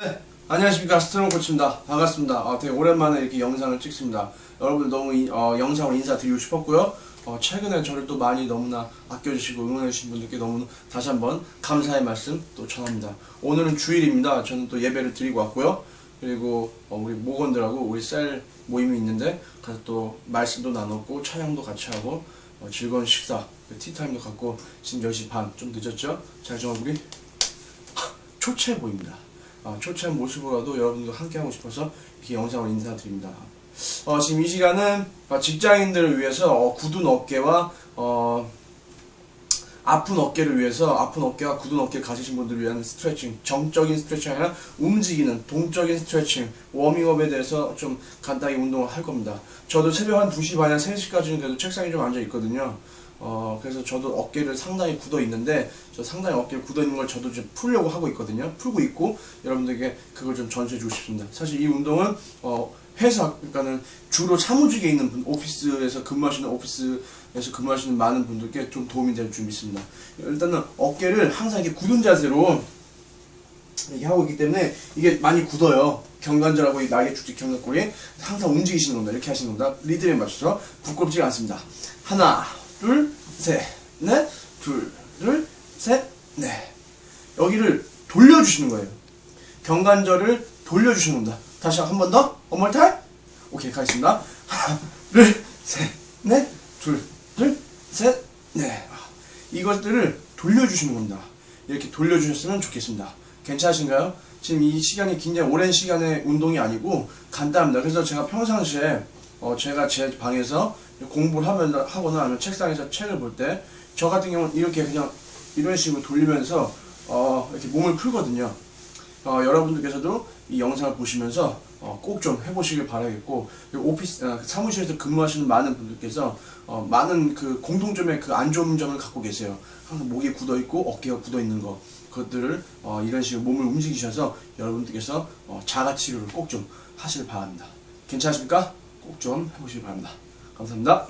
네, 안녕하십니까 스트롱 코치입니다. 반갑습니다. 아, 되게 오랜만에 이렇게 영상을 찍습니다. 여러분 너무 이- 어, 영상으로 인사드리고 싶었고요. 어, 최근에 저를 또 많이 너무나 아껴주시고 응원해주신 분들께 너무 다시 한번 감사의 말씀 또 전합니다. 오늘은 주일입니다. 저는 또 예배를 드리고 왔고요. 그리고 어, 우리 모건들하고 우리 셀 모임이 있는데 가서 또 말씀도 나눴고 찬양도 같이 하고 어, 즐거운 식사 그 티타임도 갖고 지금 10시 반 좀 늦었죠? 자 정말 우리 초췌해 보입니다. 아, 초췌한 모습으로라도 여러분들과 함께하고 싶어서 이렇게 영상을 인사드립니다. 어, 지금 이 시간은 어, 직장인들을 위해서 어, 굳은 어깨와 어, 아픈 어깨를 위해서 아픈 어깨와 굳은 어깨를 가지신 분들을 위한 스트레칭, 정적인 스트레칭이 아니라 움직이는 동적인 스트레칭, 워밍업에 대해서 좀 간단히 운동을 할 겁니다. 저도 새벽 한 2시 반이나 3시까지는 그래도 책상에 좀 앉아 있거든요. 어, 그래서 저도 어깨를 상당히 굳어 있는데, 저 상당히 어깨를 굳어 있는 걸 저도 좀 풀려고 하고 있거든요. 풀고 있고, 여러분들에게 그걸 좀 전수해 주고 싶습니다. 사실 이 운동은, 어, 회사, 그러니까는 주로 사무직에 있는 분, 오피스에서 근무하시는 오피스에서 근무하시는 많은 분들께 좀 도움이 될 줄 믿습니다. 일단은 어깨를 항상 이렇게 굳은 자세로 이렇게 하고 있기 때문에 이게 많이 굳어요. 경관절하고 이 날개 축지 경관골이 항상 움직이시는 겁니다. 이렇게 하시는 겁니다. 리듬에 맞춰서 부끄럽지가 않습니다. 하나, 둘, 셋, 넷, 둘, 둘, 셋, 넷. 여기를 돌려주시는 거예요. 경관절을 돌려주시는 겁니다. 다시 한 번 더. 원몰 타임. 오케이, 가겠습니다. 하나, 둘, 셋, 넷, 둘, 둘, 셋, 넷. 아, 이것들을 돌려주시는 겁니다. 이렇게 돌려주셨으면 좋겠습니다. 괜찮으신가요? 지금 이 시간이 굉장히 오랜 시간의 운동이 아니고 간단합니다. 그래서 제가 평상시에 어, 제가 제 방에서 공부를 하면, 하거나 아니면 책상에서 책을 볼 때 저 같은 경우는 이렇게 그냥 이런 식으로 돌리면서 어, 이렇게 몸을 풀거든요. 어, 여러분들께서도 이 영상을 보시면서 어, 꼭 좀 해보시길 바라겠고 오피스 아, 사무실에서 근무하시는 많은 분들께서 어, 많은 그 공통점의 그 안 좋은 점을 갖고 계세요. 항상 목이 굳어 있고 어깨가 굳어 있는 거 그것들을 어, 이런 식으로 몸을 움직이셔서 여러분들께서 어, 자가 치료를 꼭 좀 하시길 바랍니다. 괜찮으십니까? 꼭 좀 해보시길 바랍니다. 감사합니다.